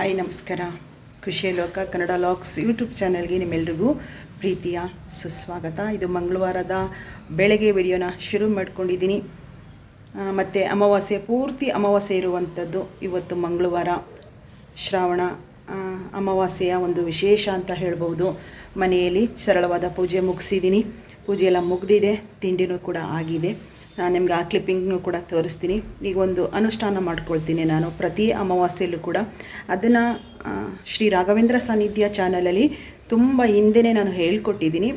Hi, ನಮಸ್ಕಾರ. ಖುಷಿಯ ಲೋಕ, ಕನ್ನಡ ಲಾಕ್ಸ್ ಯೂಟ್ಯೂಬ್ ಚಾನಲ್ಗೆ ನಿಮ್ಮೆಲ್ರಿಗೂ ಪ್ರೀತಿಯ ಸುಸ್ವಾಗತ. ಇದು ಮಂಗಳವಾರದ ಬೆಳಗ್ಗೆ ವಿಡಿಯೋನ ಶುರು ಮಾಡ್ಕೊಂಡಿದ್ದೀನಿ. ಮತ್ತು ಅಮಾವಾಸ್ಯೆ, ಪೂರ್ತಿ ಅಮಾವಾಸ್ಯೆ ಇರುವಂಥದ್ದು ಇವತ್ತು ಮಂಗಳವಾರ ಶ್ರಾವಣ ಅಮಾವಾಸ್ಯೆಯ ಒಂದು ವಿಶೇಷ ಅಂತ ಹೇಳ್ಬೋದು. ಮನೆಯಲ್ಲಿ ಸರಳವಾದ ಪೂಜೆ ಮುಗಿಸಿದ್ದೀನಿ. ಪೂಜೆ ಎಲ್ಲ ಮುಗಿದಿದೆ, ತಿಂಡಿನೂ ಕೂಡ ಆಗಿದೆ. ನಾನು ನಿಮ್ಗೆ ಆ ಕ್ಲಿಪ್ಪಿಂಗ್ನು ಕೂಡ ತೋರಿಸ್ತೀನಿ. ಈಗ ಒಂದು ಅನುಷ್ಠಾನ ಮಾಡ್ಕೊಳ್ತೀನಿ ನಾನು ಪ್ರತಿ ಅಮಾವಾಸ್ಯೆಯಲ್ಲೂ ಕೂಡ. ಅದನ್ನು ಶ್ರೀ ರಾಘವೇಂದ್ರ ಸಾನ್ನಿಧ್ಯ ಚಾನಲಲ್ಲಿ ತುಂಬ ಹಿಂದೆನೇ ನಾನು ಹೇಳ್ಕೊಟ್ಟಿದ್ದೀನಿ.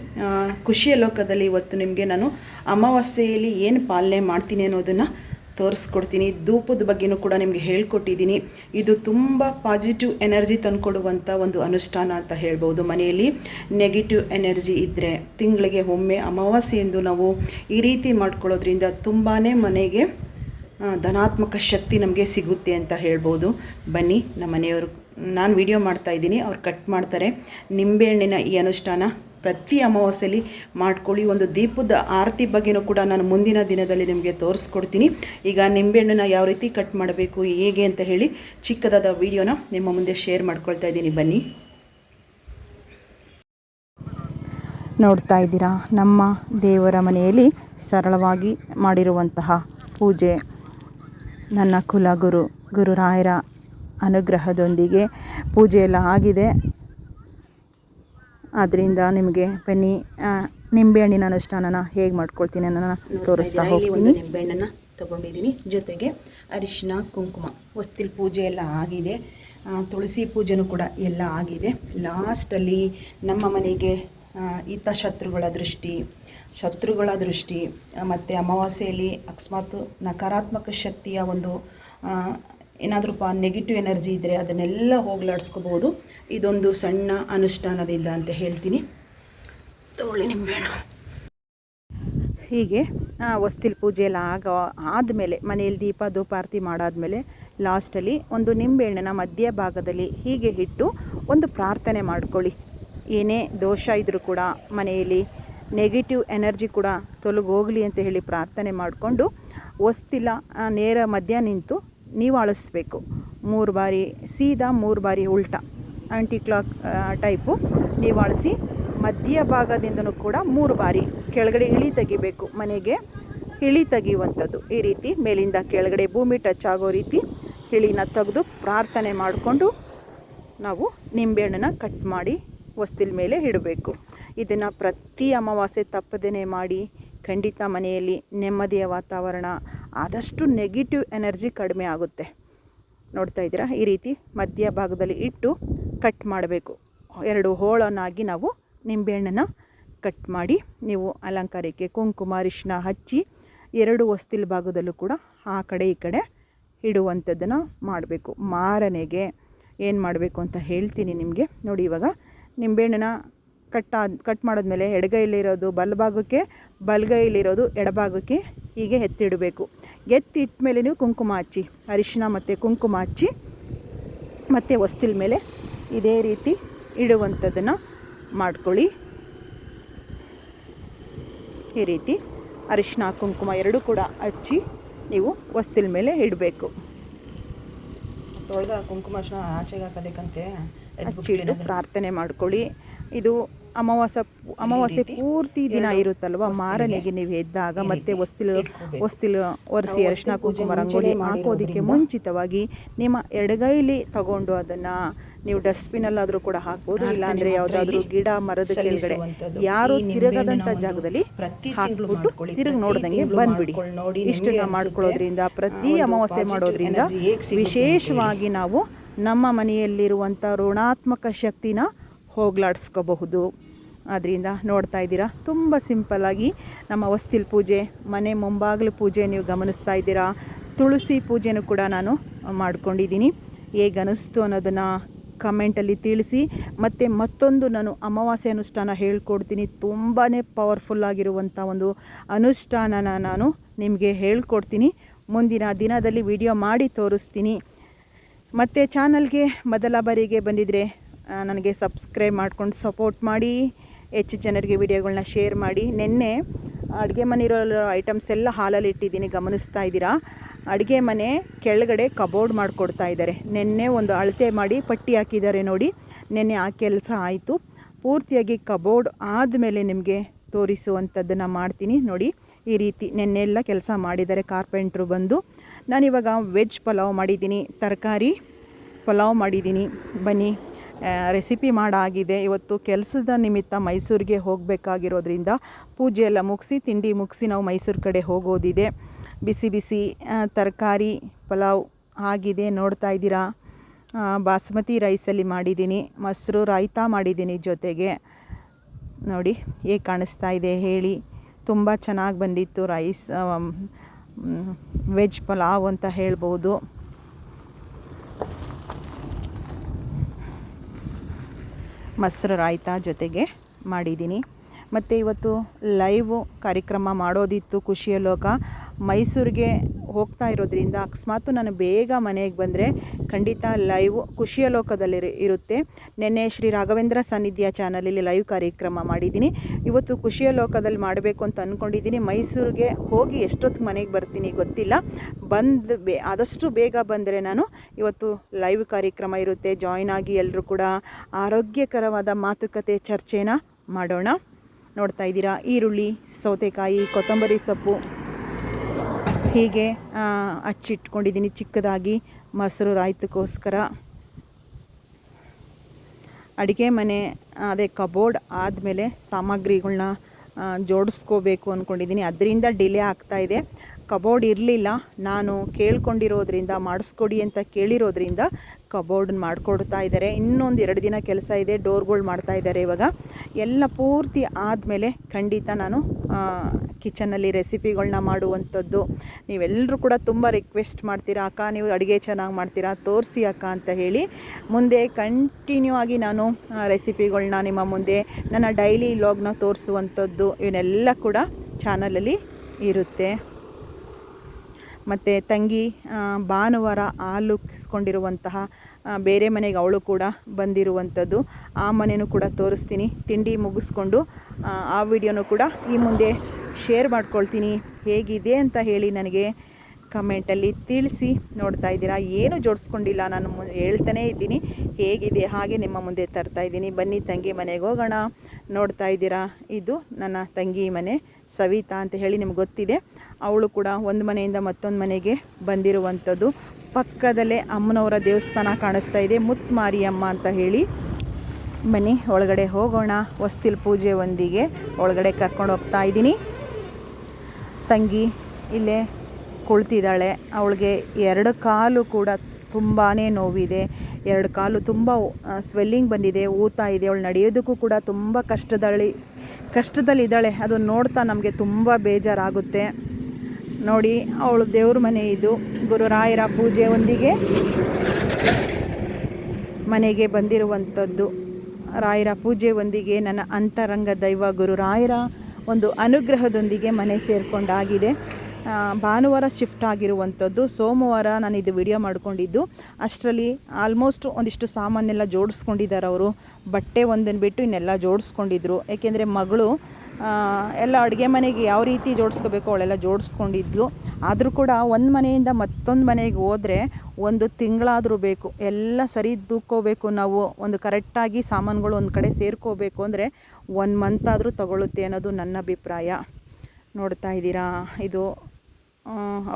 ಖುಷಿಯ ಲೋಕದಲ್ಲಿ ಇವತ್ತು ನಿಮಗೆ ನಾನು ಅಮಾವಾಸ್ಯೆಯಲ್ಲಿ ಏನು ಪಾಲನೆ ಮಾಡ್ತೀನಿ ಅನ್ನೋದನ್ನು ತೋರಿಸ್ಕೊಡ್ತೀನಿ. ಧೂಪದ ಬಗ್ಗೆನೂ ಕೂಡ ನಿಮಗೆ ಹೇಳ್ಕೊಟ್ಟಿದ್ದೀನಿ. ಇದು ತುಂಬ ಪಾಸಿಟಿವ್ ಎನರ್ಜಿ ತಂದುಕೊಡುವಂಥ ಒಂದು ಅನುಷ್ಠಾನ ಅಂತ ಹೇಳ್ಬೋದು ಮನೆಯಲ್ಲಿ. ನೆಗೆಟಿವ್ ಎನರ್ಜಿ ಇದ್ದರೆ ತಿಂಗಳಿಗೆ ಒಮ್ಮೆ ಅಮಾವಾಸ್ಯೆ ಎಂದು ನಾವು ಈ ರೀತಿ ಮಾಡ್ಕೊಳ್ಳೋದ್ರಿಂದ ತುಂಬಾ ಮನೆಗೆ ಧನಾತ್ಮಕ ಶಕ್ತಿ ನಮಗೆ ಸಿಗುತ್ತೆ ಅಂತ ಹೇಳ್ಬೋದು. ಬನ್ನಿ, ನಮ್ಮ ಮನೆಯವರು, ನಾನು ವಿಡಿಯೋ ಮಾಡ್ತಾ ಇದ್ದೀನಿ, ಅವ್ರು ಕಟ್ ಮಾಡ್ತಾರೆ. ನಿಂಬೆಹಣ್ಣಿನ ಈ ಅನುಷ್ಠಾನ ಪ್ರತಿ ಅಮಾವಾಸ್ಯೆಯಲ್ಲಿ ಮಾಡ್ಕೊಳ್ಳಿ. ಒಂದು ದೀಪದ ಆರತಿ ಬಗ್ಗೆನೂ ಕೂಡ ನಾನು ಮುಂದಿನ ದಿನದಲ್ಲಿ ನಿಮಗೆ ತೋರಿಸ್ಕೊಡ್ತೀನಿ. ಈಗ ನಿಂಬೆಹಣ್ಣನ್ನ ಯಾವ ರೀತಿ ಕಟ್ ಮಾಡಬೇಕು, ಹೇಗೆ ಅಂತ ಹೇಳಿ ಚಿಕ್ಕದಾದ ವಿಡಿಯೋನ ನಿಮ್ಮ ಮುಂದೆ ಶೇರ್ ಮಾಡ್ಕೊಳ್ತಾ ಇದ್ದೀನಿ. ಬನ್ನಿ. ನೋಡ್ತಾ ಇದ್ದೀರಾ, ನಮ್ಮ ದೇವರ ಮನೆಯಲ್ಲಿ ಸರಳವಾಗಿ ಮಾಡಿರುವಂತಹ ಪೂಜೆ. ನನ್ನ ಕುಲಗುರು ಗುರುರಾಯರ ಅನುಗ್ರಹದೊಂದಿಗೆ ಪೂಜೆಯೆಲ್ಲ ಆಗಿದೆ. ಆದ್ದರಿಂದ ನಿಮಗೆ ಬನ್ನಿ ನಿಂಬೆ ನಿಂಬೆಹಣ್ಣಿನ ಅನುಷ್ಠಾನನ ಹೇಗೆ ಮಾಡ್ಕೊಳ್ತೀನಿ ಅನ್ನೋ ತೋರಿಸ್ತಾ ಹೋಗ್ತೀನಿ. ನಿಂಬೆಹಣ್ಣನ್ನು ತೊಗೊಂಡಿದ್ದೀನಿ. ಜೊತೆಗೆ ಅರಿಶಿನ ಕುಂಕುಮ. ಹೊಸ್ತಿಲ್ ಪೂಜೆ ಎಲ್ಲ ಆಗಿದೆ. ತುಳಸಿ ಪೂಜೆನೂ ಕೂಡ ಎಲ್ಲ ಆಗಿದೆ. ಲಾಸ್ಟಲ್ಲಿ ನಮ್ಮ ಮನೆಗೆ ಈತ ಹಿತ ಶತ್ರುಗಳ ದೃಷ್ಟಿ ಶತ್ರುಗಳ ದೃಷ್ಟಿ ಮತ್ತು ಅಮಾವಾಸ್ಯೆಯಲ್ಲಿ ಅಕಸ್ಮಾತ್ ನಕಾರಾತ್ಮಕ ಶಕ್ತಿಯ ಒಂದು ಏನಾದರೂ ಪಾ ನೆಗೆಟಿವ್ ಎನರ್ಜಿ ಇದ್ದರೆ ಅದನ್ನೆಲ್ಲ ಹೋಗ್ಲಾಡಿಸ್ಕೋಬೋದು. ಇದೊಂದು ಸಣ್ಣ ಅನುಷ್ಠಾನದಿಂದ ಅಂತ ಹೇಳ್ತೀನಿ. ತಗೊಳ್ಳಿ ನಿಂಬೆಹಣ್ಣು ಹೀಗೆ ಹೊಸ್ತಿಲ್ ಪೂಜೆ ಎಲ್ಲ ಆಗ, ಆದಮೇಲೆ ಮನೆಯಲ್ಲಿ ದೀಪ ಧೂಪಾರತಿ ಮಾಡಾದಮೇಲೆ ಲಾಸ್ಟಲ್ಲಿ ಒಂದು ನಿಂಬೆಹಣ್ಣನ ಮಧ್ಯಭಾಗದಲ್ಲಿ ಹೀಗೆ ಇಟ್ಟು ಒಂದು ಪ್ರಾರ್ಥನೆ ಮಾಡ್ಕೊಳ್ಳಿ. ಏನೇ ದೋಷ ಇದ್ದರೂ ಕೂಡ ಮನೆಯಲ್ಲಿ ನೆಗೆಟಿವ್ ಎನರ್ಜಿ ಕೂಡ ತೊಲಗೋಗಲಿ ಅಂತ ಹೇಳಿ ಪ್ರಾರ್ಥನೆ ಮಾಡಿಕೊಂಡು ಹೊಸ್ತಿಲ ನೇರ ಮಧ್ಯ ನಿಂತು ನೀವು ಅಳಿಸ್ಬೇಕು ಮೂರು ಬಾರಿ ಸೀದಾ, ಮೂರು ಬಾರಿ ಉಲ್ಟಾ. ಆಂಟಿ ಕ್ಲಾಕ್ ಟೈಪು ನೀವು ಅಳಿಸಿ ಮಧ್ಯಭಾಗದಿಂದನೂ ಕೂಡ ಮೂರು ಬಾರಿ ಕೆಳಗಡೆ ಇಳಿ ತೆಗಿಬೇಕು. ಮನೆಗೆ ಇಳಿ ತೆಗೆಯುವಂಥದ್ದು. ಈ ರೀತಿ ಮೇಲಿಂದ ಕೆಳಗಡೆ ಭೂಮಿ ಟಚ್ ಆಗೋ ರೀತಿ ಇಳಿನ ತೆಗೆದು ಪ್ರಾರ್ಥನೆ ಮಾಡಿಕೊಂಡು ನಾವು ನಿಂಬೆಹಣ್ಣನ್ನು ಕಟ್ ಮಾಡಿ ವಸ್ತಿಲ್ ಮೇಲೆ ಇಡಬೇಕು. ಇದನ್ನು ಪ್ರತಿ ಅಮಾವಾಸ್ಯೆ ತಪ್ಪದೇ ಮಾಡಿ ಖಂಡಿತ ಮನೆಯಲ್ಲಿ ನೆಮ್ಮದಿಯ ವಾತಾವರಣ ಆದಷ್ಟು ನೆಗೆಟಿವ್ ಎನರ್ಜಿ ಕಡಿಮೆ ಆಗುತ್ತೆ. ನೋಡ್ತಾ ಇದ್ದೀರಾ? ಈ ರೀತಿ ಮಧ್ಯ ಭಾಗದಲ್ಲಿ ಇಟ್ಟು ಕಟ್ ಮಾಡಬೇಕು. ಎರಡು ಹೋಳನ್ನಾಗಿ ನಾವು ನಿಂಬೆಹಣ್ಣನ್ನು ಕಟ್ ಮಾಡಿ ನೀವು ಅಲಂಕಾರಕ್ಕೆ ಕುಂಕುಮ ಅರಿಶಿನ ಹಚ್ಚಿ ಎರಡು ಹೊಸ್ತಿಲ್ ಭಾಗದಲ್ಲೂ ಕೂಡ ಆ ಕಡೆ ಈ ಕಡೆ ಇಡುವಂಥದ್ದನ್ನು ಮಾಡಬೇಕು. ಮಾರನೆಗೆ ಏನು ಮಾಡಬೇಕು ಅಂತ ಹೇಳ್ತೀನಿ ನಿಮಗೆ. ನೋಡಿ ಇವಾಗ ನಿಂಬೆಹಣ್ಣನ್ನ ಕಟ್ ಆದ ಕಟ್ ಮಾಡಿದ್ಮೇಲೆ ಎಡಗೈಲಿರೋದು ಬಲಭಾಗಕ್ಕೆ, ಬಲಗೈಲಿರೋದು ಎಡಭಾಗಕ್ಕೆ ಹೀಗೆ ಎತ್ತಿಡಬೇಕು. ಎತ್ತಿಟ್ಟ ಮೇಲೆ ನೀವು ಕುಂಕುಮ ಹಚ್ಚಿ ಅರಿಶಿನ ಮತ್ತು ಕುಂಕುಮ ಹಚ್ಚಿ ಮತ್ತು ವಸ್ತಿಲ್ ಮೇಲೆ ಇದೇ ರೀತಿ ಇಡುವಂಥದ್ದನ್ನು ಮಾಡ್ಕೊಳ್ಳಿ. ಈ ರೀತಿ ಅರಿಶಿನ ಕುಂಕುಮ ಎರಡೂ ಕೂಡ ಹಚ್ಚಿ ನೀವು ವಸ್ತಿಲ್ ಮೇಲೆ ಇಡಬೇಕು. ತೊಳೆದ ಕುಂಕುಮ ಆಚೆಗೆ ಹಾಕೋದಕ್ಕಂತೆ ಹಚ್ಚಿಟ್ಟು ಪ್ರಾರ್ಥನೆ ಮಾಡ್ಕೊಳ್ಳಿ. ಇದು ಅಮಾವಾಸ್ಯ ಅಮಾವಾಸ್ಯೆ ಪೂರ್ತಿ ದಿನ ಇರುತ್ತಲ್ವ? ಮಾರನೆಗೆ ನೀವು ಎದ್ದಾಗ ಮತ್ತೆ ಹೊಸ್ತಿಲು ಹೊಸ್ತಿಲು ಒರೆಸಿ ಅರಿಶಿನ ಕುಂಕುಮ ರಂಗೋಲಿ ಹಾಕೋದಕ್ಕೆ ಮುಂಚಿತವಾಗಿ ನಿಮ್ಮ ಎಡಗೈಲಿ ತಗೊಂಡು ಅದನ್ನ ನೀವು ಡಸ್ಟ್ಬಿನಲ್ಲಾದರೂ ಕೂಡ ಹಾಕ್ಬೋದು. ಇಲ್ಲಾಂದ್ರೆ ಯಾವುದಾದ್ರೂ ಗಿಡ ಮರದ ಕೆಳಗಡೆ ಯಾರು ತಿರುಗದಂಥ ಜಾಗದಲ್ಲಿ ಹಾಕ್ಬಿಟ್ಟು ತಿರುಗಿ ನೋಡ್ದಂಗೆ ಬಂದ್ಬಿಡಿ. ಇಷ್ಟನ್ನ ಮಾಡ್ಕೊಳ್ಳೋದ್ರಿಂದ ಪ್ರತಿ ಅಮಾವಾಸ್ಯೆ ಮಾಡೋದ್ರಿಂದ ವಿಶೇಷವಾಗಿ ನಾವು ನಮ್ಮ ಮನೆಯಲ್ಲಿರುವಂಥ ಋಣಾತ್ಮಕ ಶಕ್ತಿನ ಹೋಗ್ಲಾಡಿಸ್ಕೋಬಹುದು. ಆದ್ದರಿಂದ ನೋಡ್ತಾ ಇದ್ದೀರಾ. ತುಂಬ ಸಿಂಪಲ್ಲಾಗಿ ನಮ್ಮ ಹೊಸ್ತಿಲ್ ಪೂಜೆ, ಮನೆ ಮುಂಬಾಗಿಲು ಪೂಜೆ ನೀವು ಗಮನಿಸ್ತಾ ಇದ್ದೀರಾ. ತುಳಸಿ ಪೂಜೆನೂ ಕೂಡ ನಾನು ಮಾಡ್ಕೊಂಡಿದ್ದೀನಿ. ಹೇಗೆ ಅನಿಸ್ತು ಅನ್ನೋದನ್ನು ಕಮೆಂಟಲ್ಲಿ ತಿಳಿಸಿ. ಮತ್ತು ಮತ್ತೊಂದು ನಾನು ಅಮಾವಾಸ್ಯೆ ಅನುಷ್ಠಾನ ಹೇಳ್ಕೊಡ್ತೀನಿ. ತುಂಬಾ ಪವರ್ಫುಲ್ಲಾಗಿರುವಂಥ ಒಂದು ಅನುಷ್ಠಾನನ ನಾನು ನಿಮಗೆ ಹೇಳ್ಕೊಡ್ತೀನಿ. ಮುಂದಿನ ದಿನದಲ್ಲಿ ವಿಡಿಯೋ ಮಾಡಿ ತೋರಿಸ್ತೀನಿ. ಮತ್ತು ಚಾನಲ್ಗೆ ಮೊದಲ ಬಾರಿಗೆ ಬಂದಿದ್ದರೆ ನನಗೆ ಸಬ್ಸ್ಕ್ರೈಬ್ ಮಾಡ್ಕೊಂಡು ಸಪೋರ್ಟ್ ಮಾಡಿ. ಹೆಚ್ಚು ಜನರಿಗೆ ವಿಡಿಯೋಗಳನ್ನ ಶೇರ್ ಮಾಡಿ. ನಿನ್ನೆ ಅಡುಗೆ ಮನೆಯಿರೋ ಐಟಮ್ಸ್ ಎಲ್ಲ ಹಾಲಲ್ಲಿ ಇಟ್ಟಿದ್ದೀನಿ, ಗಮನಿಸ್ತಾ ಇದ್ದೀರಾ? ಅಡುಗೆ ಮನೆ ಕೆಳಗಡೆ ಕಬೋರ್ಡ್ ಮಾಡಿಕೊಡ್ತಾ ಇದ್ದಾರೆ. ನಿನ್ನೆ ಒಂದು ಅಳತೆ ಮಾಡಿ ಪಟ್ಟಿ ಹಾಕಿದ್ದಾರೆ ನೋಡಿ. ನಿನ್ನೆ ಆ ಕೆಲಸ ಆಯಿತು. ಪೂರ್ತಿಯಾಗಿ ಕಬೋರ್ಡ್ ಆದಮೇಲೆ ನಿಮಗೆ ತೋರಿಸುವಂಥದ್ದನ್ನು ಮಾಡ್ತೀನಿ ನೋಡಿ. ಈ ರೀತಿ ನೆನ್ನೆಲ್ಲ ಕೆಲಸ ಮಾಡಿದ್ದಾರೆ ಕಾರ್ಪೆಂಟ್ರು ಬಂದು. ನಾನಿವಾಗ ವೆಜ್ ಪಲಾವ್ ಮಾಡಿದ್ದೀನಿ, ತರಕಾರಿ ಪಲಾವ್ ಮಾಡಿದ್ದೀನಿ. ಬನ್ನಿ. ರೆಸಿಪಿ ಮಾಡಾಗಿದೆ. ಇವತ್ತು ಕೆಲಸದ ನಿಮಿತ್ತ ಮೈಸೂರಿಗೆ ಹೋಗಬೇಕಾಗಿರೋದ್ರಿಂದ ಪೂಜೆ ಎಲ್ಲ ಮುಗಿಸಿ, ತಿಂಡಿ ಮುಗಿಸಿ ನಾವು ಮೈಸೂರು ಕಡೆ ಹೋಗೋದಿದೆ. ಬಿಸಿ ಬಿಸಿ ತರಕಾರಿ, ಪಲಾವ್ ಆಗಿದೆ. ನೋಡ್ತಾ ಇದ್ದೀರಾ? ಬಾಸ್ಮತಿ ರೈಸಲ್ಲಿ ಮಾಡಿದ್ದೀನಿ. ಮೊಸರು, ರಾಯ್ತಾ ಮಾಡಿದ್ದೀನಿ ಜೊತೆಗೆ. ನೋಡಿ, ಹೇಗೆ ಕಾಣಿಸ್ತಾ ಇದೆ ಹೇಳಿ. ತುಂಬ ಚೆನ್ನಾಗಿ ಬಂದಿತ್ತು ರೈಸ್ ವೆಜ್ ಪಲಾವ್ ಅಂತ ಹೇಳ್ಬೋದು. ಮೊಸರು ರಾಯ್ತಾ ಜೊತೆಗೆ ಮಾಡಿದ್ದೀನಿ. ಮತ್ತು ಇವತ್ತು ಲೈವ್ ಕಾರ್ಯಕ್ರಮ ಮಾಡೋದಿತ್ತು ಖುಷಿಯ ಲೋಕ. ಮೈಸೂರಿಗೆ ಹೋಗ್ತಾ ಇರೋದ್ರಿಂದ ಅಕಸ್ಮಾತ್ ನಾನು ಬೇಗ ಮನೆಗೆ ಬಂದರೆ ಖಂಡಿತ ಲೈವ್ ಖುಷಿಯ ಲೋಕದಲ್ಲಿ ಇರುತ್ತೆ. ನಿನ್ನೆ ಶ್ರೀ ರಾಘವೇಂದ್ರ ಸಾನ್ನಿಧ್ಯ ಚಾನಲಲ್ಲಿ ಲೈವ್ ಕಾರ್ಯಕ್ರಮ ಮಾಡಿದ್ದೀನಿ. ಇವತ್ತು ಖುಷಿಯ ಲೋಕದಲ್ಲಿ ಮಾಡಬೇಕು ಅಂತ ಅಂದ್ಕೊಂಡಿದ್ದೀನಿ ಮೈಸೂರಿಗೆ ಹೋಗಿ ಎಷ್ಟೊತ್ತು ಮನೆಗೆ ಬರ್ತೀನಿ ಗೊತ್ತಿಲ್ಲ. ಬಂದು ಬೇ, ಆದಷ್ಟು ಬೇಗ ಬಂದರೆ ನಾನು ಇವತ್ತು ಲೈವ್ ಕಾರ್ಯಕ್ರಮ ಇರುತ್ತೆ. ಜಾಯ್ನ್ ಆಗಿ ಎಲ್ಲರೂ ಕೂಡ ಆರೋಗ್ಯಕರವಾದ ಮಾತುಕತೆ ಚರ್ಚೆನ ಮಾಡೋಣ. ನೋಡ್ತಾ ಇದ್ದೀರಾ? ಈರುಳ್ಳಿ, ಸೌತೆಕಾಯಿ, ಕೊತ್ತಂಬರಿ ಸೊಪ್ಪು. ಹೀಗೆ ಅಚ್ಚಿಟ್ಕೊಂಡಿದ್ದೀನಿ ಚಿಕ್ಕದಾಗಿ. ಮೊಸರು ರಾಯ್ತಕ್ಕೋಸ್ಕರ ಅಡುಗೆ ಮನೆ, ಅದೇ ಕಬೋರ್ಡ್ ಆದಮೇಲೆ ಸಾಮಗ್ರಿಗಳನ್ನ ಜೋಡಿಸ್ಕೋಬೇಕು ಅಂದ್ಕೊಂಡಿದ್ದೀನಿ ಅದರಿಂದ ಡಿಲೇ ಆಗ್ತಾ ಇದೆ. ಕಬೋರ್ಡ್ ಇರಲಿಲ್ಲ. ನಾನು ಕೇಳ್ಕೊಂಡಿರೋದ್ರಿಂದ, ಮಾಡಿಸ್ಕೊಡಿ ಅಂತ ಕೇಳಿರೋದ್ರಿಂದ ಕಬೋರ್ಡನ್ನ ಮಾಡಿಕೊಡ್ತಾ ಇದ್ದಾರೆ. ಇನ್ನೊಂದು ಎರಡು ದಿನ ಕೆಲಸ ಇದೆ, ಡೋರ್ಗಳು ಮಾಡ್ತಾ ಇದ್ದಾರೆ ಇವಾಗ. ಎಲ್ಲ ಪೂರ್ತಿ ಆದಮೇಲೆ ಖಂಡಿತ ನಾನು ಕಿಚನಲ್ಲಿ ರೆಸಿಪಿಗಳನ್ನ ಮಾಡುವಂಥದ್ದು. ನೀವೆಲ್ಲರೂ ಕೂಡ ತುಂಬ ರಿಕ್ವೆಸ್ಟ್ ಮಾಡ್ತೀರಾ, ಅಕ್ಕ, ನೀವು ಅಡುಗೆ ಚೆನ್ನಾಗಿ ಮಾಡ್ತೀರಾ, ತೋರಿಸಿ ಅಕ್ಕ, ಅಂತ ಹೇಳಿ ಮುಂದೆ ಕಂಟಿನ್ಯೂ ಆಗಿ ನಾನು ರೆಸಿಪಿಗಳನ್ನ ನಿಮ್ಮ ಮುಂದೆ ನನ್ನ ಡೈಲಿ ಲಾಗ್ನ ತೋರಿಸುವಂಥದ್ದು ಇವನ್ನೆಲ್ಲ ಕೂಡ ಚಾನಲಲ್ಲಿ ಇರುತ್ತೆ. ಮತ್ತು ತಂಗಿ ಭಾನುವಾರ ಹಾಲು ಕಿಸ್ಕೊಂಡಿರುವಂತಹ ಬೇರೆ ಮನೆಗೆ ಅವಳು ಕೂಡ ಬಂದಿರುವಂಥದ್ದು. ಆ ಮನೆಯೂ ಕೂಡ ತೋರಿಸ್ತೀನಿ. ತಿಂಡಿ ಮುಗಿಸ್ಕೊಂಡು ಆ ವಿಡಿಯೋನೂ ಕೂಡ ಈ ಮುಂದೆ ಶೇರ್ ಮಾಡ್ಕೊಳ್ತೀನಿ, ಹೇಗಿದೆ ಅಂತ ಹೇಳಿ ನನಗೆ ಕಮೆಂಟಲ್ಲಿ ತಿಳಿಸಿ ನೋಡ್ತಾ ಇದ್ದೀರಾ. ಏನು ಜೋಡಿಸ್ಕೊಂಡಿಲ್ಲ, ನಾನು ಮು, ಹೇಳ್ತಾನೇ ಇದ್ದೀನಿ. ಹೇಗಿದೆ, ಹಾಗೆ ನಿಮ್ಮ ಮುಂದೆ ತರ್ತಾ ಇದ್ದೀನಿ. ಬನ್ನಿ ತಂಗಿ ಮನೆಗೆ ಹೋಗೋಣ. ನೋಡ್ತಾ ಇದ್ದೀರಾ? ಇದು ನನ್ನ ತಂಗಿ ಮನೆ, ಸವಿತಾ ಅಂತ ಹೇಳಿ ನಿಮ್ಗೆ ಗೊತ್ತಿದೆ. ಅವಳು ಕೂಡ ಒಂದು ಮನೆಯಿಂದ ಮತ್ತೊಂದು ಮನೆಗೆ ಬಂದಿರುವಂಥದ್ದು. ಪಕ್ಕದಲ್ಲೇ ಅಮ್ಮನವರ ದೇವಸ್ಥಾನ ಕಾಣಿಸ್ತಾ ಇದೆ. ಮುತ್ ಮಾರಿಯಮ್ಮ ಅಂತ ಹೇಳಿ ಬನ್ನಿ ಒಳಗಡೆ ಹೋಗೋಣ. ಹೊಸ್ತಿಲ್ ಪೂಜೆ ಒಂದಿಗೆ ಒಳಗಡೆ ಕರ್ಕೊಂಡು ಹೋಗ್ತಾ ಇದ್ದೀನಿ. ತಂಗಿ ಇಲ್ಲೇ ಕುಳ್ತಿದ್ದಾಳೆ. ಅವಳಿಗೆ ಎರಡು ಕಾಲು ಕೂಡ ತುಂಬಾ ನೋವಿದೆ. ಎರಡು ಕಾಲು ತುಂಬ ಸ್ವೆಲ್ಲಿಂಗ್ ಬಂದಿದೆ, ಊತ ಇದೆ. ಅವಳು ನಡೆಯೋದಕ್ಕೂ ಕೂಡ ತುಂಬ ಕಷ್ಟದಲ್ಲಿ ಕಷ್ಟದಲ್ಲಿದ್ದಾಳೆ. ಅದು ನೋಡ್ತಾ ನಮಗೆ ತುಂಬ ಬೇಜಾರಾಗುತ್ತೆ. ನೋಡಿ, ಅವಳು ದೇವ್ರ ಮನೆ ಇದು. ಗುರುರಾಯರ ಪೂಜೆ ಒಂದಿಗೆ ಮನೆಗೆ ಬಂದಿರುವಂಥದ್ದು. ರಾಯರ ಪೂಜೆ ಒಂದಿಗೆ ನನ್ನ ಅಂತರಂಗ ದೈವ ಗುರು ರಾಯರ ಒಂದು ಅನುಗ್ರಹದೊಂದಿಗೆ ಮನೆ ಸೇರಿಕೊಂಡಾಗಿದೆ. ಭಾನುವಾರ ಶಿಫ್ಟ್ ಆಗಿರುವಂಥದ್ದು. ಸೋಮವಾರ ನಾನು ಇದು ವಿಡಿಯೋ ಮಾಡ್ಕೊಂಡಿದ್ದು. ಅಷ್ಟರಲ್ಲಿ ಆಲ್ಮೋಸ್ಟ್ ಒಂದಿಷ್ಟು ಸಾಮಾನೆಲ್ಲ ಜೋಡಿಸ್ಕೊಂಡಿದ್ದಾರೆ ಅವರು. ಬಟ್ಟೆ ಒಂದನ್ನು ಬಿಟ್ಟು ಇನ್ನೆಲ್ಲ ಜೋಡಿಸ್ಕೊಂಡಿದ್ರು. ಏಕೆಂದರೆ ಮಗಳು ಎಲ್ಲ ಅಡುಗೆ ಮನೆಗೆ ಯಾವ ರೀತಿ ಜೋಡಿಸ್ಕೋಬೇಕು ಅವಳೆಲ್ಲ ಜೋಡಿಸ್ಕೊಂಡಿದ್ಲು. ಆದರೂ ಕೂಡ ಒಂದು ಮನೆಯಿಂದ ಮತ್ತೊಂದು ಮನೆಗೆ ಹೋದರೆ ಒಂದು ತಿಂಗಳಾದರೂ ಬೇಕು, ಎಲ್ಲ ಸರಿ ದೂಕೋಬೇಕು ನಾವು, ಒಂದು ಕರೆಕ್ಟಾಗಿ ಸಾಮಾನುಗಳು ಒಂದು ಕಡೆ ಸೇರ್ಕೋಬೇಕು ಅಂದರೆ ಒನ್ ಮಂತ್ ಆದರೂ ತಗೊಳ್ಳುತ್ತೆ ಅನ್ನೋದು ನನ್ನ ಅಭಿಪ್ರಾಯ. ನೋಡ್ತಾ ಇದ್ದೀರಾ? ಇದು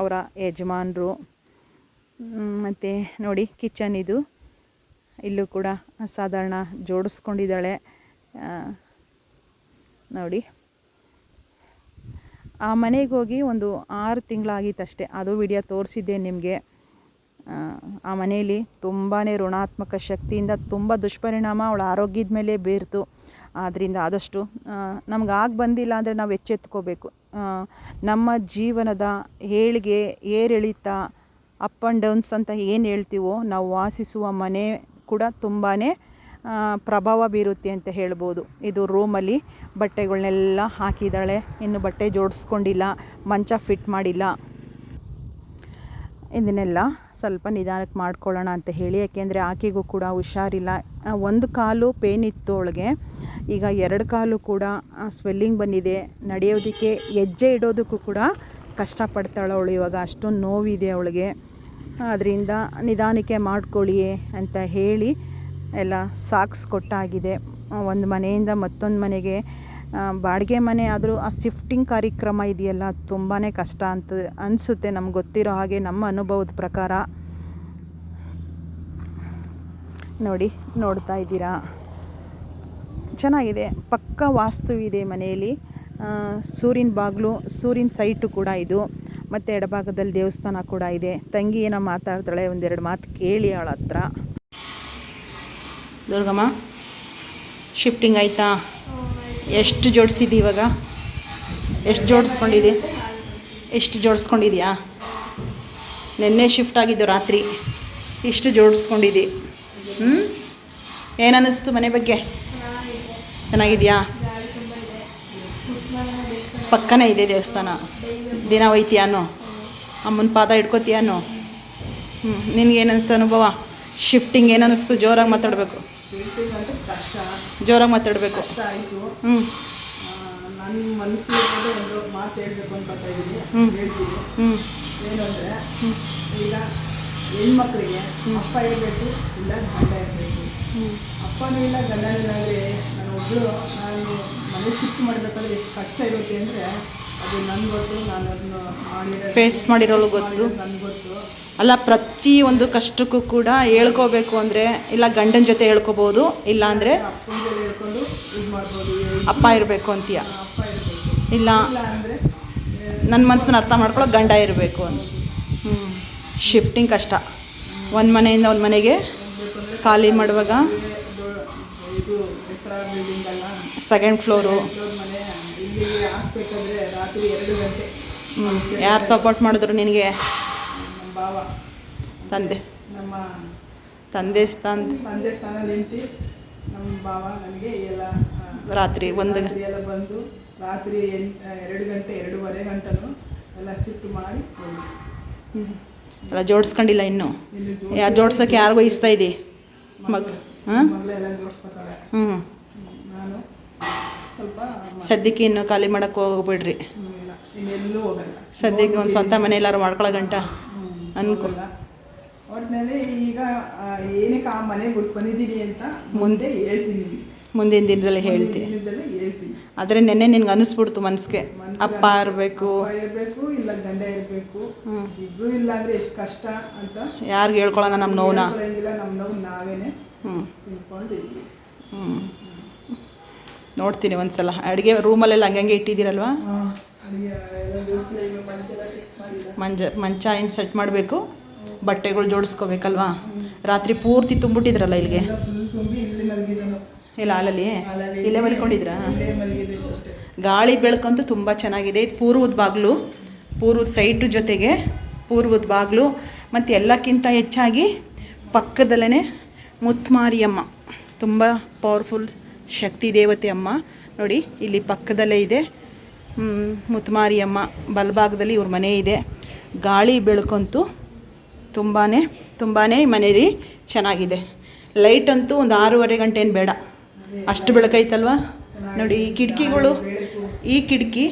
ಅವರ ಯಜಮಾನರು. ಮತ್ತು ನೋಡಿ, ಕಿಚನ್ ಇದು. ಇಲ್ಲೂ ಕೂಡ ಸಾಧಾರಣ ಜೋಡಿಸ್ಕೊಂಡಿದ್ದಾಳೆ. ನೋಡಿ. ಆ ಮನೆಗೆ ಹೋಗಿ ಒಂದು ಆರು ತಿಂಗಳಾಗಿತ್ತಷ್ಟೇ ಅದು ವಿಡಿಯೋ ತೋರಿಸಿದ್ದೆ ನಿಮಗೆ. ಆ ಮನೆಯಲ್ಲಿ ತುಂಬಾ ಋಣಾತ್ಮಕ ಶಕ್ತಿಯಿಂದ ತುಂಬ ದುಷ್ಪರಿಣಾಮ ಅವಳ ಆರೋಗ್ಯದ ಮೇಲೆ ಬೀರ್ತು. ಆದ್ದರಿಂದ ಆದಷ್ಟು ನಮ್ಗೆ ಆಗ ಬಂದಿಲ್ಲ ಅಂದರೆ ನಾವು ಎಚ್ಚೆತ್ಕೋಬೇಕು. ನಮ್ಮ ಜೀವನದ ಏಳಿಗೆ ಏರಿಳಿತ ಅಪ್ ಆ್ಯಂಡ್ ಡೌನ್ಸ್ ಅಂತ ಏನು ಹೇಳ್ತೀವೋ ನಾವು ವಾಸಿಸುವ ಮನೆ ಕೂಡ ತುಂಬಾ ಪ್ರಭಾವ ಬೀರುತ್ತೆ ಅಂತ ಹೇಳ್ಬೋದು. ಇದು ರೂಮಲ್ಲಿ ಬಟ್ಟೆಗಳನ್ನೆಲ್ಲ ಹಾಕಿದ್ದಾಳೆ. ಇನ್ನು ಬಟ್ಟೆ ಜೋಡಿಸ್ಕೊಂಡಿಲ್ಲ. ಮಂಚ ಫಿಟ್ ಮಾಡಿಲ್ಲ. ಇದನ್ನೆಲ್ಲ ಸ್ವಲ್ಪ ನಿಧಾನಕ್ಕೆ ಮಾಡ್ಕೊಳ್ಳೋಣ ಅಂತ ಹೇಳಿ. ಯಾಕೆಂದರೆ ಆಕೆಗೂ ಕೂಡ ಹುಷಾರಿಲ್ಲ. ಒಂದು ಕಾಲು ಪೇನ್ ಇತ್ತು ಅವಳಿಗೆ ಈಗ ಎರಡು ಕಾಲು ಕೂಡ ಸ್ವೆಲ್ಲಿಂಗ್ ಬಂದಿದೆ. ನಡೆಯೋದಕ್ಕೆ ಹೆಜ್ಜೆ ಇಡೋದಕ್ಕೂ ಕೂಡ ಕಷ್ಟಪಡ್ತಾಳೆ ಅವಳು. ಇವಾಗ ಅಷ್ಟೊಂದು ನೋವಿದೆ ಅವಳಿಗೆ. ಅದರಿಂದ ನಿಧಾನಕ್ಕೆ ಮಾಡ್ಕೊಳ್ಳಿ ಅಂತ ಹೇಳಿ ಎಲ್ಲ ಸಾಕ್ಸ್ಕೊಟ್ಟಾಗಿದೆ ಒಂದು ಮನೆಯಿಂದ ಮತ್ತೊಂದು ಮನೆಗೆ ಬಾಡಿಗೆ ಮನೆ ಆದರೂ ಆ ಶಿಫ್ಟಿಂಗ್ ಕಾರ್ಯಕ್ರಮ ಇದೆಯಲ್ಲ ತುಂಬಾ ಕಷ್ಟ ಅಂತ ಅನಿಸುತ್ತೆ ನಮ್ಗೆ ಗೊತ್ತಿರೋ ಹಾಗೆ, ನಮ್ಮ ಅನುಭವದ ಪ್ರಕಾರ. ನೋಡಿ, ನೋಡ್ತಾ ಇದ್ದೀರಾ? ಚೆನ್ನಾಗಿದೆ. ಪಕ್ಕ ವಾಸ್ತು ಇದೆ ಮನೆಯಲ್ಲಿ. ಸೂರಿನ ಬಾಗಿಲು, ಸೂರಿನ ಸೈಟು ಕೂಡ ಇದು. ಮತ್ತು ಎಡಭಾಗದಲ್ಲಿ ದೇವಸ್ಥಾನ ಕೂಡ ಇದೆ. ತಂಗಿ ಏನೋ ಮಾತಾಡ್ತಾಳೆ, ಒಂದೆರಡು ಮಾತು ಕೇಳಿ ಅವಳ ಹತ್ರ ದುರ್ಗಮ್ಮ ಶಿಫ್ಟಿಂಗ್ ಆಯಿತಾ? ಎಷ್ಟು ಜೋಡಿಸಿದ್ದಿ ಇವಾಗ? ಎಷ್ಟು ಜೋಡಿಸ್ಕೊಂಡಿದ್ದಿ? ಎಷ್ಟು ಜೋಡಿಸ್ಕೊಂಡಿದ್ಯಾ? ನಿನ್ನೆ ಶಿಫ್ಟ್ ಆಗಿದ್ದು ರಾತ್ರಿ. ಇಷ್ಟು ಜೋಡಿಸ್ಕೊಂಡಿದ್ದಿ. ಹ್ಞೂ ಏನನ್ನಿಸ್ತು ಮನೆ ಬಗ್ಗೆ? ಚೆನ್ನಾಗಿದೆಯಾ? ಪಕ್ಕನೇ ಇದೆ ದೇವಸ್ಥಾನ. ದಿನ ಒಯ್ತೀಯಾನು ಅಮ್ಮನ ಪಾದ ಹಿಡ್ಕೋತೀಯಾನು ಹ್ಞೂ ನಿನಗೇನು ಅನಿಸ್ತು ಅನುಭವ? ಶಿಫ್ಟಿಂಗ್ ಏನು ಅನ್ನಿಸ್ತು ಜೋರಾಗಿ ಮಾತಾಡಬೇಕು. ಪೇಂಟಿಂಗ್ ಅಂದರೆ ಕಷ್ಟ. ಜೋರಾಗಿ ಮಾತಾಡಬೇಕು. ಕಷ್ಟ ಆಯಿತು. ಹ್ಞೂ ನನ್ನ ಮನಸ್ಸಿಗೆ ಒಂದು ಮಾತು ಹೇಳಬೇಕು ಅನ್ಕೊತಾ ಇದ್ದೀನಿ. ಹೇಳ್ತೀನಿ. ಹ್ಞೂ ಏನು ಅಂದರೆ ಈಗ ಹೆಣ್ಮಕ್ಳಿಗೆ ಅಪ್ಪ ಇರಬೇಕು ಇಲ್ಲ ಗಂಡ ಇರಬೇಕು ಅಪ್ಪನೂ ಇಲ್ಲ ಗಂಡನೂ ಇಲ್ಲ ಅಂದರೆ ನಾನು ಒಬ್ಬರು ನಾನು ಮನೆ ಶಿಫ್ಟ್ ಮಾಡಬೇಕಾದ್ರೆ ಎಷ್ಟು ಕಷ್ಟ ಇರುತ್ತೆ ಅಂದರೆ ಅದು ನನ್ಗೆ ಗೊತ್ತು ನಾನು ಅದನ್ನು ಮಾಡಿರೋ ಫೇಸ್ ಮಾಡಿರೋಳು ಗೊತ್ತು. ನನ್ಗೆ ಗೊತ್ತು. ಅಲ್ಲ ಪ್ರತಿ ಒಂದು ಕಷ್ಟಕ್ಕೂ ಕೂಡ ಹೇಳ್ಕೋಬೇಕು ಅಂದರೆ ಇಲ್ಲ ಗಂಡನ ಜೊತೆ ಹೇಳ್ಕೋಬೋದು ಇಲ್ಲ ಅಂದರೆ ಅಪ್ಪನ ಜೊತೆ ಹೇಳ್ಕೊಂಡು ಇದು ಮಾಡ್ಬೋದು ಅಪ್ಪ ಇರಬೇಕು ಅಂತೀಯ? ಅಪ್ಪ ಇರಬೇಕು. ಇಲ್ಲ. ಇಲ್ಲ ಅಂದರೆ ನನ್ನ ಮನಸ್ಸನ್ನ ಅರ್ಥ ಮಾಡ್ಕೊಳ್ಳೋ ಗಂಡ ಇರಬೇಕು ಅಂತ. ಹ್ಞೂ ಶಿಫ್ಟಿಂಗ್ ಕಷ್ಟ. ಒಂದು ಮನೆಯಿಂದ ಒಂದು ಮನೆಗೆ ಖಾಲಿ ಮಾಡುವಾಗ ಇದು ಎತ್ತರ ಬಿಲ್ಡಿಂಗ್ ಅಲ್ಲ. ಸೆಕೆಂಡ್ ಫ್ಲೋರು ಮನೆ. ಇಲ್ಲಿಗೆ ಹಾಕ್ಬೇಕಾದ್ರೆ ರಾತ್ರಿ ಎರಡು ಗಂಟೆ. ಯಾರು ಸಪೋರ್ಟ್ ಮಾಡಿದ್ರು ನಿನಗೆ? ನಮ್ಮ ಬಾವ ತಂದೆ. ನಮ್ಮ ತಂದೆ ಸ್ಥಾನ. ತಂದೆ ಸ್ಥಾನ ನಿಂತು ನಮ್ಮ ಭಾವ ನನಗೆ ಎಲ್ಲ ರಾತ್ರಿ ಒಂದು ಎಲ್ಲ ಬಂದು ರಾತ್ರಿ ಎಂಟು ಎರಡು ಗಂಟೆ ಎರಡೂವರೆ ಗಂಟೆನೂ ಎಲ್ಲ ಶಿಫ್ಟ್ ಮಾಡಿ ಹ್ಞೂ. ಎಲ್ಲ ಜೋಡಿಸ್ಕೊಂಡಿಲ್ಲ ಇನ್ನೂ? ಯಾರು ಜೋಡ್ಸೋಕೆ ಯಾರು ವಹಿಸ್ತಾ ಇದೆ? ಮಗ ಹಾಂ? ಹ್ಞೂ ನಾನು. ಸ್ವಲ್ಪ ಸದ್ಯಕ್ಕೆ ಇನ್ನು ಖಾಲಿ ಮಾಡೋಕ್ಕೆ ಹೋಗ್ಬಿಡ್ರಿ. ಇನ್ನೆಲ್ಲೂ ಹೋಗಲ್ಲ. ಸದ್ಯಕ್ಕೆ ಒಂದು ಸ್ವಂತ ಮನೆ ಎಲ್ಲಾರು ಮಾಡ್ಕೊಳ್ಳೋ ಗಂಟ. ಅನ್ಕೋ. ಒಟ್ಟಿನಲ್ಲಿ ಈಗ ಏನಕ್ಕೆ ಆ ಮನೆಗೆ ಬಿಟ್ಟು ಬಂದಿದ್ದೀನಿ ಅಂತ ಮುಂದೆ ಹೇಳ್ತೀನಿ. ಮುಂದಿನ ದಿನದಲ್ಲಿ ಹೇಳ್ತೀನಿ. ಹೇಳ್ತೀನಿ. ಆದರೆ ನೆನ್ನೆ ನಿನ್ಗೆ ಅನಿಸ್ಬಿಡ್ತು ಮನಸ್ಸಿಗೆ ಅಪ್ಪ ಇರಬೇಕು. ಇರಬೇಕು ಇಲ್ಲ ಗಂಡ ಇರಬೇಕು. ಇಬ್ರು ಇಲ್ಲ ಅಂದ್ರೆ ಎಷ್ಟು ಕಷ್ಟ ಅಂತ ಯಾರಿಗೆ ಹೇಳ್ಕೊಳ್ಳೋಣ ನಮ್ಮ ನೋವನ್ನ ನಮ್ಮ ನೋವು ನಾವೇನೆ ಹ್ಞೂ ತಿಳ್ಕೊಂಡು ಹ್ಞೂ ನೋಡ್ತೀನಿ ಒಂದು ಸಲ ಅಡುಗೆ ರೂಮಲ್ಲೆಲ್ಲ ಹಂಗಂಗೆ ಇಟ್ಟಿದ್ದೀರಲ್ವಾ? ಮಂಜ ಮಂಚ ಏನು ಸೆಟ್ ಮಾಡಬೇಕು? ಬಟ್ಟೆಗಳು ಜೋಡಿಸ್ಕೋಬೇಕಲ್ವಾ? ರಾತ್ರಿ ಪೂರ್ತಿ ತುಂಬಿಟ್ಟಿದ್ರಲ್ಲ ಇಲ್ಲಿಗೆ? ಇಲ್ಲಿ ಅಲ್ಲಲ್ಲಿ? ಇಲ್ಲೇ ಮಲ್ಕೊಂಡಿದ್ರಾ? ಗಾಳಿ ಬೆಳಕಂತೂ ತುಂಬ ಚೆನ್ನಾಗಿದೆ. ಇದು ಪೂರ್ವದ ಬಾಗಿಲು ಪೂರ್ವದ ಸೈಟು ಜೊತೆಗೆ ಪೂರ್ವದ ಬಾಗಿಲು ಮತ್ತು ಎಲ್ಲಕ್ಕಿಂತ ಹೆಚ್ಚಾಗಿ ಪಕ್ಕದಲ್ಲೇ ಮುತ್ಮಾರಿಯಮ್ಮ. ತುಂಬ ಪವರ್ಫುಲ್ ಶಕ್ತಿ ದೇವತೆ ಅಮ್ಮ. ನೋಡಿ, ಇಲ್ಲಿ ಪಕ್ಕದಲ್ಲೇ ಇದೆ. ಮುತ್ಮಾರಿ ಅಮ್ಮ ಬಲಭಾಗದಲ್ಲಿ ಇವ್ರ ಮನೆ ಇದೆ. ಗಾಳಿ ಬೆಳಕಂತೂ ತುಂಬಾ ತುಂಬಾ ಮನೇಲಿ ಚೆನ್ನಾಗಿದೆ. ಲೈಟ್ ಅಂತೂ ಒಂದು ಆರೂವರೆ ಗಂಟೆ ಏನು ಬೇಡ. ಅಷ್ಟು ಬೆಳಕೈತಲ್ವ? ನೋಡಿ, ಈ ಕಿಟಕಿಗಳು, ಈ ಕಿಟಕಿ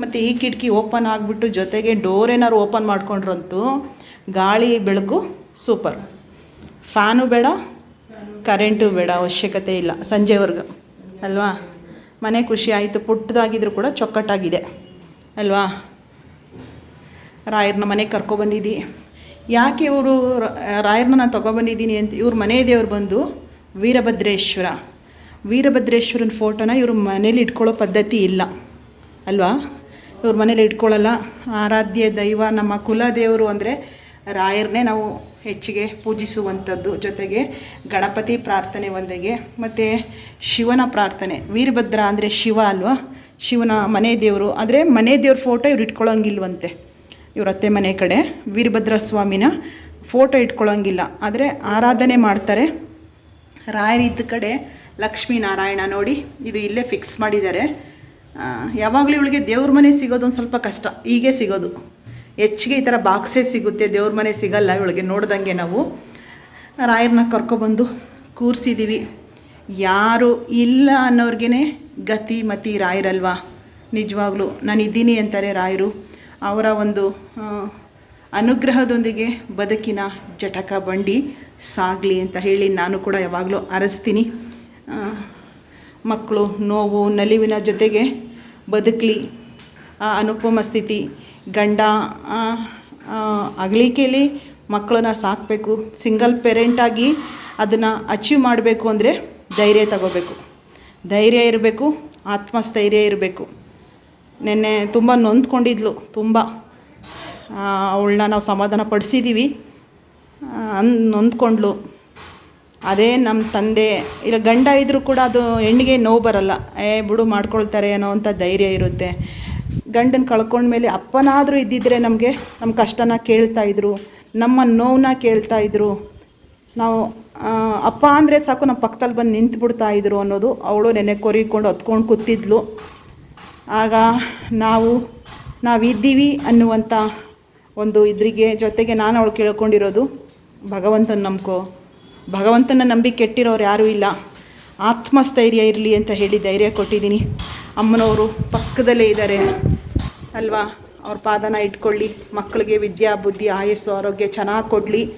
ಮತ್ತು ಈ ಕಿಟಕಿ ಓಪನ್ ಆಗಿಬಿಟ್ಟು ಜೊತೆಗೆ ಡೋರ್ ಏನಾದ್ರು ಓಪನ್ ಮಾಡಿಕೊಂಡ್ರಂತೂ ಗಾಳಿ, ಬೆಳಕು ಸೂಪರ್. ಫ್ಯಾನು ಬೇಡ ಕರೆಂಟು ಬೇಡ, ಅವಶ್ಯಕತೆ ಇಲ್ಲ, ಸಂಜೆವರೆಗೂ, ಅಲ್ವಾ? ಮನೆ ಖುಷಿ ಆಯಿತು, ಪುಟ್ಟದಾಗಿದ್ರೂ ಕೂಡ ಚೊಕ್ಕಟ್ಟಾಗಿದೆ, ಅಲ್ವಾ? ರಾಯರನ್ನ ಮನೆಗೆ ಕರ್ಕೊಬಂದಿದ್ದಿ ಯಾಕೆ ಇವರು ರಾಯರನ್ನ ನಾನು ತೊಗೊಬಂದಿದ್ದೀನಿ ಅಂತ, ಇವ್ರ ಮನೆ ದೇವ್ರು ಬಂದು ವೀರಭದ್ರೇಶ್ವರ. ವೀರಭದ್ರೇಶ್ವರನ ಫೋಟೋನ ಇವ್ರ ಮನೇಲಿ ಇಟ್ಕೊಳ್ಳೋ ಪದ್ಧತಿ ಇಲ್ಲ, ಅಲ್ವಾ? ಇವ್ರ ಮನೇಲಿ ಇಟ್ಕೊಳ್ಳಲ್ಲ. ಆರಾಧ್ಯ ದೈವ, ನಮ್ಮ ಕುಲ ದೇವರು ಅಂದರೆ ರಾಯರನ್ನೇ ನಾವು ಹೆಚ್ಚಿಗೆ ಪೂಜಿಸುವಂಥದ್ದು. ಜೊತೆಗೆ ಗಣಪತಿ ಪ್ರಾರ್ಥನೆ ಒಂದಿಗೆ, ಮತ್ತು ಶಿವನ ಪ್ರಾರ್ಥನೆ. ವೀರಭದ್ರ ಅಂದರೆ ಶಿವ ಅಲ್ವಾ? ಶಿವನ ಮನೆ ದೇವರು. ಆದರೆ ಮನೆ ದೇವ್ರ ಫೋಟೋ ಇವ್ರು ಇಟ್ಕೊಳ್ಳೋಂಗಿಲ್ವಂತೆ ಇವ್ರ ಅತ್ತೆ ಮನೆ ಕಡೆ ವೀರಭದ್ರ ಸ್ವಾಮಿನ ಫೋಟೋ ಇಟ್ಕೊಳ್ಳೋಂಗಿಲ್ಲ ಆದರೆ ಆರಾಧನೆ ಮಾಡ್ತಾರೆ. ರಾಯರಿದ್ದ ಕಡೆ ಲಕ್ಷ್ಮೀನಾರಾಯಣ ನೋಡಿ ಇದು ಇಲ್ಲೇ ಫಿಕ್ಸ್ ಮಾಡಿದ್ದಾರೆ. ಯಾವಾಗಲೂ ಇವಳಿಗೆ ದೇವ್ರ ಮನೆ ಸಿಗೋದು ಒಂದು ಸ್ವಲ್ಪ ಕಷ್ಟ. ಹೀಗೆ ಸಿಗೋದು. ಹೆಚ್ಚಿಗೆ ಈ ಥರ ಬಾಕ್ಸೇ ಸಿಗುತ್ತೆ, ದೇವ್ರ ಮನೆ ಸಿಗಲ್ಲ ಇವಳಿಗೆ ನೋಡ್ದಂಗೆ ನಾವು. ರಾಯರನ್ನ ಕರ್ಕೊಬಂದು ಕೂರಿಸಿದ್ದೀವಿ ಯಾರು ಇಲ್ಲ ಅನ್ನೋರ್ಗೆ ಗತಿ ಮತಿ ರಾಯರಲ್ವಾ? ನಿಜವಾಗ್ಲೂ ನಾನು ಇದ್ದೀನಿ ಅಂತಾರೆ ರಾಯರು. ಅವರ ಒಂದು ಅನುಗ್ರಹದೊಂದಿಗೆ ಬದುಕಿನ ಜಟಕ ಬಂಡಿ ಸಾಗಲಿ ಅಂತ ಹೇಳಿ ನಾನು ಕೂಡ ಯಾವಾಗಲೂ ಅರಸ್ತೀನಿ. ಮಕ್ಕಳು ನೋವು, ನಲಿವಿನ ಜೊತೆಗೆ ಬದುಕಲಿ. ಅನುಪಮ ಸ್ಥಿತಿ, ಗಂಡ ಅಗಲಿಕೆಯಲ್ಲಿ ಮಕ್ಕಳನ್ನ ಸಾಕಬೇಕು ಸಿಂಗಲ್ ಪೇರೆಂಟಾಗಿ ಅದನ್ನು ಅಚೀವ್ ಮಾಡಬೇಕು ಅಂದರೆ ಧೈರ್ಯ ತಗೋಬೇಕು. ಧೈರ್ಯ ಇರಬೇಕು, ಆತ್ಮಸ್ಥೈರ್ಯ ಇರಬೇಕು. ನೆನ್ನೆ ತುಂಬ ನೊಂದ್ಕೊಂಡಿದ್ಲು, ತುಂಬ. ಅವಳನ್ನ ನಾವು ಸಮಾಧಾನ ಪಡಿಸಿದ್ದೀವಿ ಅನ್ ನೊಂದ್ಕೊಂಡ್ಲು ಅದೇ ನಮ್ಮ ತಂದೆ, ಇಲ್ಲ ಗಂಡ ಇದ್ದರೂ ಕೂಡ ಅದು ಹೆಣ್ಣಿಗೆ ನೋವು ಬರಲ್ಲ. ಏ, ಬಿಡು ಮಾಡ್ಕೊಳ್ತಾರೆ ಅನ್ನೋ ಅಂಥ ಧೈರ್ಯ ಇರುತ್ತೆ. ಗಂಡನ ಕಳ್ಕೊಂಡ್ಮೇಲೆ ಅಪ್ಪನಾದರೂ ಇದ್ದಿದ್ದರೆ ನಮಗೆ ನಮ್ಮ ಕಷ್ಟನ ಕೇಳ್ತಾ ಇದ್ರು, ನಮ್ಮ ನೋವನ್ನ ಕೇಳ್ತಾ ಇದ್ರು. ನಾವು ಅಪ್ಪ ಅಂದರೆ ಸಾಕು ನಮ್ಮ ಪಕ್ಕದಲ್ಲಿ ಬಂದು ನಿಂತು ಬಿಡ್ತಾ ಇದ್ರು ಅನ್ನೋದು ಅವಳು ನೆನೆ ಕೊರಿಕೊಂಡು ಹೊತ್ಕೊಂಡು ಕೂತಿದ್ಲು. ಆಗ ನಾವು ನಾವಿದ್ದೀವಿ ಅನ್ನುವಂಥ ಒಂದು ಇದ್ರಿಗೆ ಜೊತೆಗೆ ನಾನು ಅವಳು ಕೇಳ್ಕೊಂಡಿರೋದು, ಭಗವಂತನ ನಂಬ್ಕೋ. ಭಗವಂತನ ನಂಬಿ ಕೆಟ್ಟಿರೋರು ಯಾರೂ ಇಲ್ಲ. ಆತ್ಮಸ್ಥೈರ್ಯ ಇರಲಿ ಅಂತ ಹೇಳಿ ಧೈರ್ಯ ಕೊಟ್ಟಿದ್ದೀನಿ. ಅಮ್ಮನವರು ಪಕ್ಕದಲ್ಲೇ ಇದ್ದಾರೆ. ಅಲ್ವಾ? ಅವ್ರ ಪಾದನ ಇಟ್ಕೊಳ್ಳಿ. ಮಕ್ಕಳಿಗೆ ವಿದ್ಯಾ, ಬುದ್ಧಿ, ಆಯಸ್ಸು, ಆರೋಗ್ಯ ಚೆನ್ನಾಗಿ ಕೊಡಲಿ.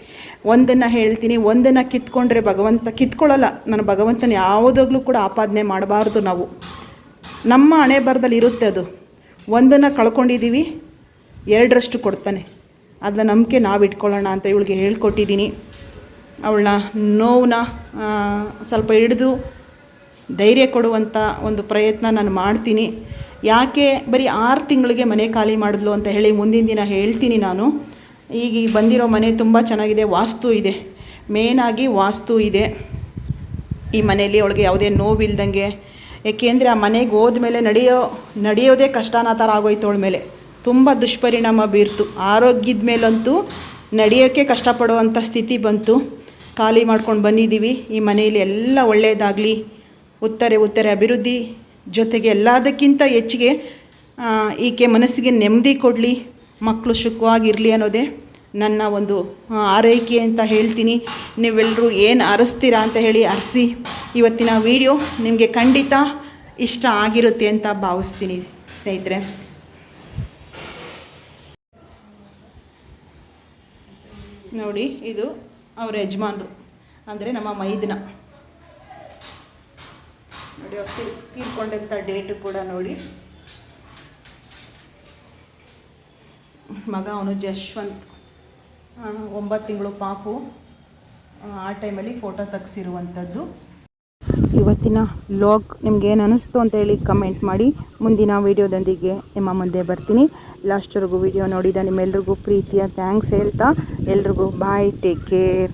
ಒಂದನ್ನು ಹೇಳ್ತೀನಿ, ಒಂದನ್ನು ಕಿತ್ಕೊಂಡ್ರೆ ಭಗವಂತ, ಕಿತ್ಕೊಳ್ಳಲ್ಲ. ನಾನು ಭಗವಂತನ ಯಾವುದಾಗ್ಲೂ ಕೂಡ ಆಪಾದನೆ ಮಾಡಬಾರ್ದು ನಾವು. ನಮ್ಮ ಹಣೆ ಬರದಲ್ಲಿ ಇರುತ್ತೆ ಅದು. ಒಂದನ್ನು ಕಳ್ಕೊಂಡಿದ್ದೀವಿ ಎರಡರಷ್ಟು ಕೊಡ್ತಾನೆ. ಅದನ್ನ ನಂಬಿಕೆ ನಾವು ಇಟ್ಕೊಳ್ಳೋಣ ಅಂತ ಇವಳಿಗೆ ಹೇಳ್ಕೊಟ್ಟಿದ್ದೀನಿ. ಅವಳನ್ನ ನೋವನ್ನ ಸ್ವಲ್ಪ ಹಿಡಿದು ಧೈರ್ಯ ಕೊಡುವಂಥ ಒಂದು ಪ್ರಯತ್ನ ನಾನು ಮಾಡ್ತೀನಿ. ಯಾಕೆ ಬರೀ ಆರು ತಿಂಗಳಿಗೆ ಮನೆ ಖಾಲಿ ಮಾಡಿದ್ಲು ಅಂತ ಹೇಳಿ ಮುಂದಿನ ದಿನ ಹೇಳ್ತೀನಿ ನಾನು. ಈಗ ಬಂದಿರೋ ಮನೆ ತುಂಬ ಚೆನ್ನಾಗಿದೆ, ವಾಸ್ತು ಇದೆ. ಮೇನಾಗಿ ವಾಸ್ತು ಇದೆ. ಈ ಮನೆಯಲ್ಲಿ ಅವಳಿಗೆ ಯಾವುದೇ ನೋವಿಲ್ದಂಗೆ, ಏಕೆಂದರೆ ಆ ಮನೆಗೆ ಹೋದ್ಮೇಲೆ ನಡೆಯೋ, ನಡೆಯೋದೇ ಕಷ್ಟನ ಥರ ಆಗೋಯ್ತು ಅವಳ ಮೇಲೆ. ತುಂಬ ದುಷ್ಪರಿಣಾಮ ಬೀರ್ತು. ಆರೋಗ್ಯದ ಮೇಲಂತೂ ನಡೆಯೋಕ್ಕೆ ಕಷ್ಟಪಡುವಂಥ ಸ್ಥಿತಿ ಬಂತು. ಖಾಲಿ ಮಾಡ್ಕೊಂಡು ಬಂದಿದ್ದೀವಿ. ಈ ಮನೆಯಲ್ಲಿ ಎಲ್ಲ ಒಳ್ಳೆಯದಾಗಲಿ ಉತ್ತರೆ ಉತ್ತರೆ ಅಭಿವೃದ್ಧಿ ಜೊತೆಗೆ ಎಲ್ಲದಕ್ಕಿಂತ ಹೆಚ್ಚಿಗೆ ಈಕೆ ಮನಸ್ಸಿಗೆ ನೆಮ್ಮದಿ ಕೊಡಲಿ ಮಕ್ಕಳು ಸುಖವಾಗಿರಲಿ ಅನ್ನೋದೇ ನನ್ನ ಒಂದು ಆರೈಕೆ ಅಂತ ಹೇಳ್ತೀನಿ. ನೀವೆಲ್ಲರೂ ಏನು ಅರಸ್ತೀರಾ ಅಂತ ಹೇಳಿ ಅರಸಿ. ಇವತ್ತಿನ ವಿಡಿಯೋ ನಿಮಗೆ ಖಂಡಿತ ಇಷ್ಟ ಆಗಿರುತ್ತೆ ಅಂತ ಭಾವಿಸ್ತೀನಿ ಸ್ನೇಹಿತರೆ. ನೋಡಿ, ಇದು ಅವರ ಯಜಮಾನರು. ಅಂದರೆ ನಮ್ಮ ಮೈದನ. ಅವ್ರು ತೀರ್ ತೀರ್ಕೊಂಡಂಥ ಡೇಟು ಕೂಡ ನೋಡಿ. ಮಗ ಅವನು ಜಶ್ವಂತ್ ಒಂಬತ್ತು ತಿಂಗಳು ಪಾಪು. ಆ, ಟೈಮಲ್ಲಿ ಫೋಟೋ ತೆಗೆಸಿರುವಂಥದ್ದು ಇವತ್ತಿನ ಲಾಗ್ ನಿಮ್ಗೆ ಏನು ಅನಿಸ್ತು ಅಂತ ಹೇಳಿ ಕಮೆಂಟ್ ಮಾಡಿ. ಮುಂದಿನ ವಿಡಿಯೋದೊಂದಿಗೆ ನಿಮ್ಮ ಮುಂದೆ ಬರ್ತೀನಿ. ಲಾಸ್ಟ್ವರೆಗೂ ವಿಡಿಯೋ ನೋಡಿದ ನಿಮ್ಮೆಲ್ರಿಗೂ ಪ್ರೀತಿಯ ಥ್ಯಾಂಕ್ಸ್ ಹೇಳ್ತಾ. ಎಲ್ರಿಗೂ ಬಾಯ್ ಟೇಕ್ ಕೇರ್